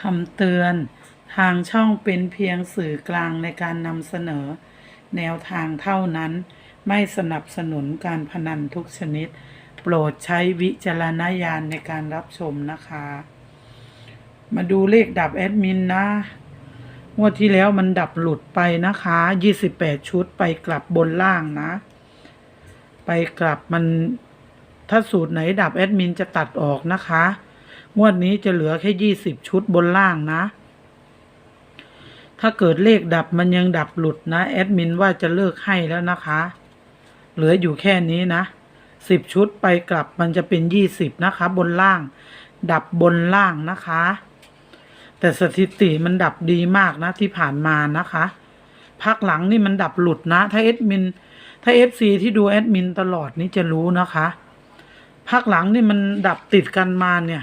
คำเตือน ทางช่องเป็นเพียงสื่อกลางในการนำเสนอ แนวทางเท่านั้น ไม่สนับสนุนการพนันทุกชนิด โปรดใช้วิจารณญาณในการรับชมนะคะ มาดูเลขดับแอดมินนะงวดที่แล้วมันดับหลุดไปนะคะ28ชุดไปกลับบนล่างนะ ไปกลับมันถ้าสูตรไหนดับแอดมินจะตัดออกนะคะ งวดนี้จะเหลือแค่ยี่สิบชุดบนล่างนะ ถ้าเกิดเลขดับมันยังดับหลุดนะแอดมินว่าจะเลิกให้แล้วนะคะ เหลืออยู่แค่นี้นะสิบชุดไปกลับมันจะเป็นยี่สิบนะคะ บนล่าง ดับบนล่างนะคะ แต่สถิติมันดับดีมากนะที่ผ่านมานะคะพักหลังนี่มันดับหลุดนะ ถ้าแอดมิน ถ้าเอฟซีที่ดูแอดมินตลอดนี่จะรู้นะคะพักหลังนี่มันดับติดกันมาเนี่ย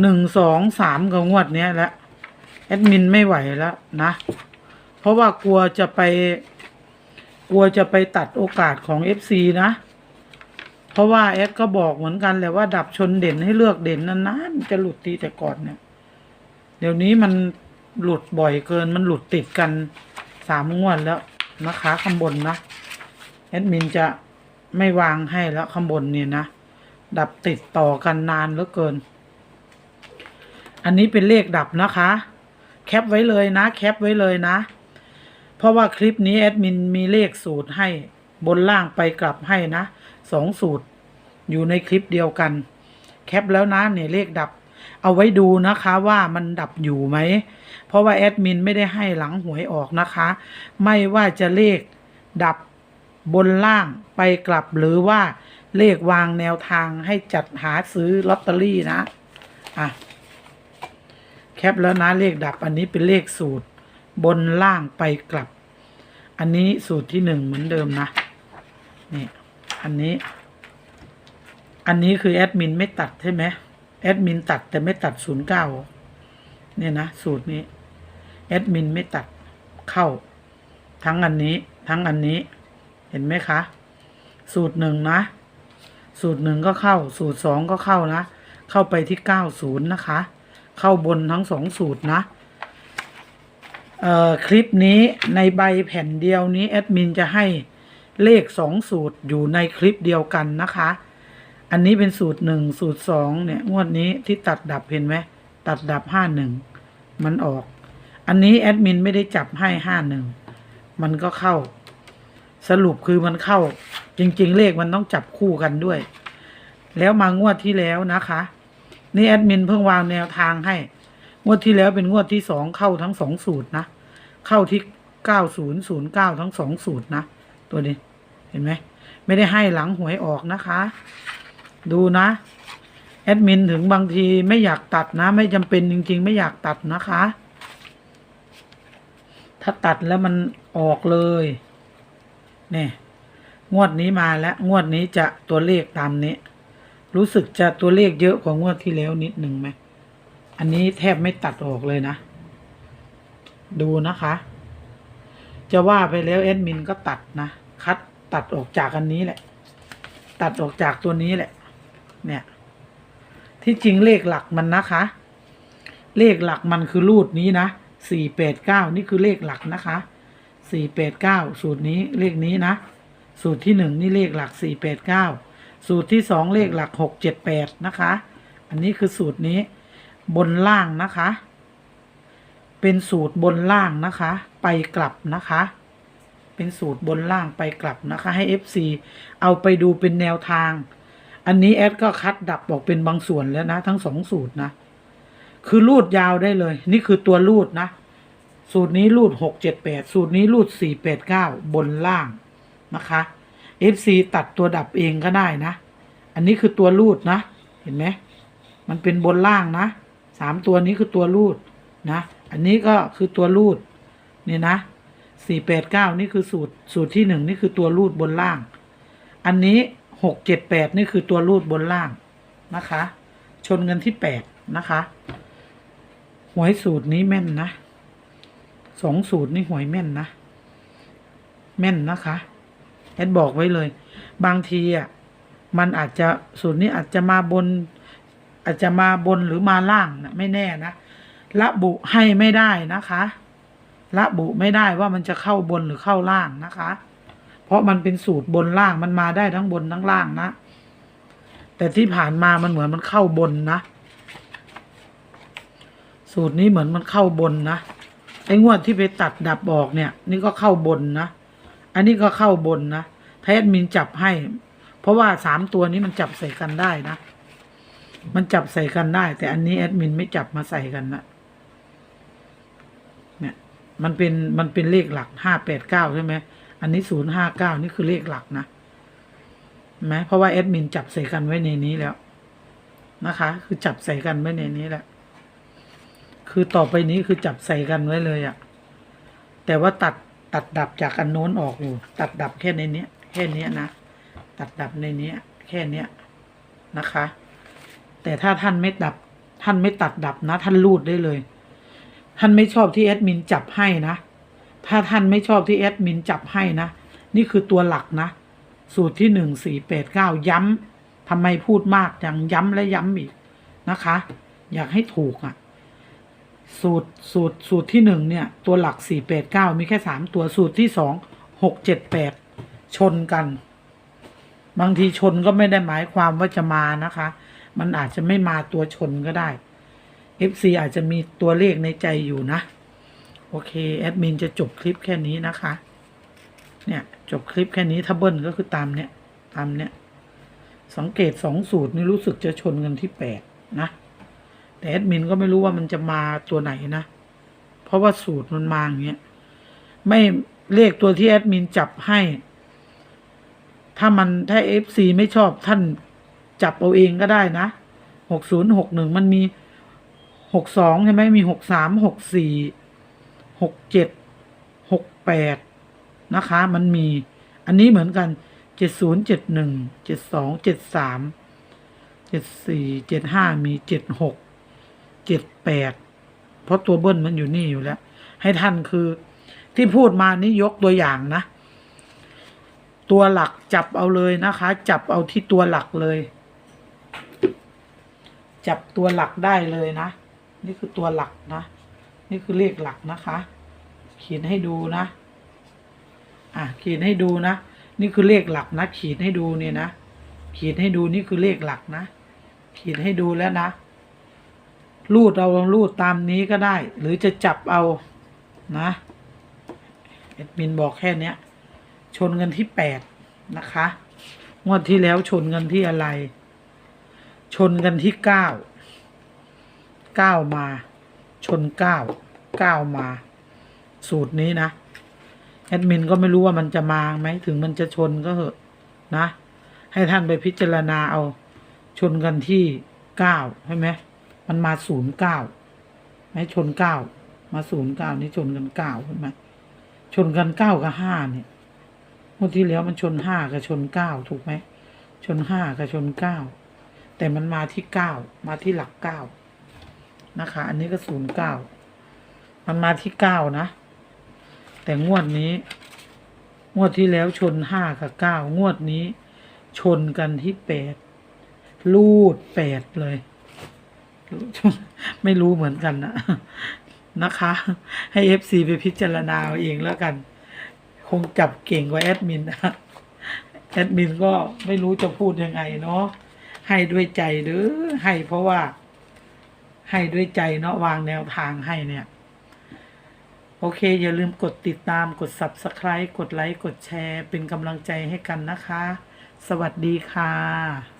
หนึ่งสองสามกับงวดเนี้ยแล้วแอดมินไม่ไหวแล้วนะ เพราะว่ากลัวจะไป กลัวจะไปตัดโอกาสของเอฟซีนะ เพราะว่าแอดก็บอกเหมือนกันแหละว่าดับชนเด่นให้เลือกเด่นนานๆจะหลุดทีแต่ก่อนเนี่ย เดี๋ยวนี้มันหลุดบ่อยเกินมันหลุดติดกันสามงวดแล้วนะคะข้างบนนะแอดมินจะไม่วางให้แล้วข้างบนเนี่ยนะ ดับติดต่อกันนานเหลือเกิน อันนี้เป็นเลขดับนะคะ แคปไว้เลยนะ แคปไว้เลยนะ เพราะว่าคลิปนี้แอดมินมีเลขสูตรให้บนล่างไปกลับให้นะสองสูตร อยู่ในคลิปเดียวกัน แคปแล้วนะเนี่ยเลขดับ เอาไว้ดูนะคะว่ามันดับอยู่ไหม เพราะว่าแอดมินไม่ได้ให้หลังหวยออกนะคะ ไม่ว่าจะเลขดับบนล่างไปกลับหรือว่าเลขวางแนวทางให้จัดหาซื้อลอตเตอรี่นะ อะ ปแล้วนะเลขดับ อันนี้เป็นเลขสูตร บนล่างไปกลับ อันนี้สูตรที่หนึ่งเหมือนเดิมนะนี่อันนี้ อันนี้คือแอดมินไม่ตัดใช่ไหมแอดมินตัดแต่ไม่ตัดศูนย์เก้าเนี่ยนะสูตรนี้แอดมินไม่ตัดเข้า ทั้งอันนี้ ทั้งอันนี้ เห็นไหมคะ สูตรหนึ่งนะ สูตรหนึ่งก็เข้า สูตรสองก็เข้านะ เข้าไปที่เก้าศูนย์นะคะ เข้าบนทั้งสองสูตรนะเอ่อคลิปนี้ในใบแผ่นเดียวนี้แอดมินจะให้เลขสองสูตรอยู่ในคลิปเดียวกันนะคะ อันนี้เป็นสูตรหนึ่งสูตรสองเนี่ยงวดนี้ที่ตัดดับเห็นไหมตัดดับห้าหนึ่งมันออก อันนี้แอดมินไม่ได้จับให้ห้าหนึ่งมันก็เข้า สรุปคือมันเข้า จริง ๆ เลขมันต้องจับคู่กันด้วย แล้วมางวดที่แล้วนะคะ นี่แอดมินเพิ่งวางแนวทางให้ งวดที่แล้วเป็นงวดที่สองเข้าทั้งสองสูตรนะ เข้าที่เก้าศูนย์ศูนย์เก้าทั้งสองสูตรนะ ตัวนี้ เห็นไหม ไม่ได้ให้หลังหวยออกนะคะ ดูนะ แอดมินถึงบางทีไม่อยากตัดนะ ไม่จำเป็นจริง ๆ ไม่อยากตัดนะคะ ถ้าตัดแล้วมันออกเลยเนี่ยงวดนี้มาแล้ว งวดนี้จะตัวเลขตามนี้ รู้สึกจะตัวเลขเยอะกว่างวดที่แล้วนิดหนึ่งไหม อันนี้แทบไม่ตัดออกเลยนะ ดูนะคะ จะว่าไปแล้วแอดมินก็ตัดนะ คัดตัดออกจากอันนี้แหละ ตัดออกจากตัวนี้แหละ เนี่ย ที่จริงเลขหลักมันนะคะ เลขหลักมันคือรูดนี้นะสี่แปดเก้านี่คือเลขหลักนะคะสี่แปดเก้าสูตรนี้เลขนี้นะ สูตรที่หนึ่งนี่เลขหลักสี่แปดเก้า สูตรที่สองเลขหลักหกเจ็ดแปดนะคะ อันนี้คือสูตรนี้บนล่างนะคะ เป็นสูตรบนล่างนะคะ ไปกลับนะคะ เป็นสูตรบนล่างไปกลับนะคะ ให้ FC เอาไปดูเป็นแนวทาง อันนี้แอดก็คัดดับออกเป็นบางส่วนแล้วนะ ทั้งสองสูตรนะ คือรูดยาวได้เลย นี่คือตัวรูดนะ สูตรนี้รูดหกเจ็ดแปดสูตรนี้รูดสี่แปดเก้าบนล่างนะคะ FC ตัดตัวดับเองก็ได้นะ อันนี้คือตัวรูดนะ เห็นไหมมันเป็นบนล่างนะสามตัวนี้คือตัวรูดนะ อันนี้ก็คือตัวรูดเนี่ยนะสี่แปดเก้านี่คือสูตรสูตรที่หนึ่งนี่คือตัวรูดบนล่าง อันนี้หกเจ็ดแปดนี่คือตัวรูดบนล่างนะคะ ชนกันที่แปดนะคะหวยสูตรนี้แม่นนะสองสูตรนี่หวยแม่นนะ แม่นนะคะ แอดบอกไว้เลย บางทีอะมันอาจจะสูตรนี้อาจจะมาบน อาจจะมาบนหรือมาล่างนะไม่แน่นะระบุให้ไม่ได้นะคะระบุไม่ได้ว่ามันจะเข้าบนหรือเข้าล่างนะคะ เพราะมันเป็นสูตรบนล่างมันมาได้ทั้งบนทั้งล่างนะ แต่ที่ผ่านมามันเหมือนมันเข้าบนนะ สูตรนี้เหมือนมันเข้าบนนะไอ้งวดที่ไปตัดดับออกเนี่ย นี่ก็เข้าบนนะ อันนี้ก็เข้าบนนะแทแอดมินจับให้ เพราะว่าสามตัวนี้มันจับใส่กันได้นะ มันจับใส่กันได้ แต่อันนี้แอดมินไม่จับมาใส่กันนะเนี่ย มันเป็นมันเป็นเลขหลักห้าแปดเก้าใช่ไหมอันนี้ศูนย์ห้าเก้านี่คือเลขหลักนะเห็นไหมเพราะว่าแอดมินจับใส่กันไว้ในนี้แล้ว นะคะ คือจับใส่กันไว้ในนี้แหละ คือต่อไปนี้คือจับใส่กันไว้เลยอะ แต่ว่าตัด ตัดดับจากอันโน้นออกอยู่ ตัดดับแค่ในเนี้ย แค่เนี้ยนะ ตัดดับในเนี้ย แค่เนี้ยนะคะ แต่ถ้าท่านไม่ดับ ท่านไม่ตัดดับนะ ท่านรูดได้เลย ท่านไม่ชอบที่แอดมินจับให้นะ ถ้าท่านไม่ชอบที่แอดมินจับให้นะ นี่คือตัวหลักนะ สูตรที่หนึ่งสี่แปดเก้าย้ำทำไมพูดมากอย่างย้ำและย้ำอีกนะคะ อยากให้ถูกอะ สูตรสูตรสูตรที่หนึ่งเนี่ย ตัวหลักสี่แปดเก้ามีแค่สามตัวสูตรที่สองหกเจ็ดแปดชนกัน บางทีชนก็ไม่ได้หมายความว่าจะมานะคะ มันอาจจะไม่มาตัวชนก็ได้ FC อาจจะมีตัวเลขในใจอยู่นะ โอเค แอดมินจะจบคลิปแค่นี้นะคะ เนี่ย จบคลิปแค่นี้ถ้าเบิ้ลก็คือตามเนี้ยตามเนี้ยสังเกตสองสูตรนี่รู้สึกจะชนกันที่แปดนะ แต่แอดมินก็ไม่รู้ว่ามันจะมาตัวไหนนะ เพราะว่าสูตรมันมาอย่างเงี้ย ไม่เลขตัวที่แอดมินจับให้ ถ้ามันถ้าเอฟซีไม่ชอบท่านจับเอาเองก็ได้นะหกศูนย์หกหนึ่งมันมีหกสองใช่ไหมมีหกสามหกสี่หกเจ็ดหกแปดนะคะ มันมี อันนี้เหมือนกันเจ็ดศูนย์เจ็ดหนึ่งเจ็ดสองเจ็ดสามเจ็ดสี่เจ็ดห้ามีเจ็ดหก เจ็ดแปดเพราะตัวเบิ้ลมันอยู่นี่อยู่แล้ว ให้ท่านคือที่พูดมานี้ยกตัวอย่างนะ ตัวหลักจับเอาเลยนะคะ จับเอาที่ตัวหลักเลย จับตัวหลักได้เลยนะ นี่คือตัวหลักนะ นี่คือเลขหลักนะคะ เขียนให้ดูนะ อะเขียนให้ดูนะ นี่คือเลขหลักนะขีดให้ดูเนี่ยนะขีดให้ดูนี่คือเลขหลักนะขีดให้ดูแล้วนะ รูดเอารูดตามนี้ก็ได้ หรือจะจับเอานะเอ็ดมินบอกแค่เนี้ย ชนกันที่แปดนะคะงวดที่แล้วชนกันที่อะไร ชนกันที่เก้าเก้ามา ชนเก้าเก้ามา สูตรนี้นะแอดมินก็ไม่รู้ว่ามันจะมาไหมถึงมันจะชนก็เหอะนะ ให้ท่านไปพิจารณาเอา ชนกันที่เก้าใช่ไหม มันมาศูนย์เก้าไหมชนเก้ามาศูนย์เก้านี่ชนกันเก้าใช่ไหมชนกันเก้ากับห้าเนี่ยเมื่อที่แล้วมันชนห้ากับชนเก้าถูกไหมชนห้ากับชนเก้าแต่มันมาที่เก้ามาที่หลักเก้านะคะ อันนี้ก็ศูนย์เก้ามันมาที่เก้านะ แต่งวดนี้ งวดที่แล้วชนห้ากับเก้างวดนี้ ชนกันที่แปดลูดแปดเลย ไม่รู้เหมือนกันนะนะคะ ให้เอฟซีไปพิจารณาเองแล้วกัน คงจับเก่งกว่าแอดมินนะแอดมินก็ไม่รู้จะพูดยังไงเนาะให้ด้วยใจหรือให้เพราะว่า ให้ด้วยใจเนาะวางแนวทางให้เนี่ย โอเค อย่าลืมกดติดตามกด subscribe กดไลค์กดแชร์ เป็นกำลังใจให้กันนะคะ สวัสดีค่ะ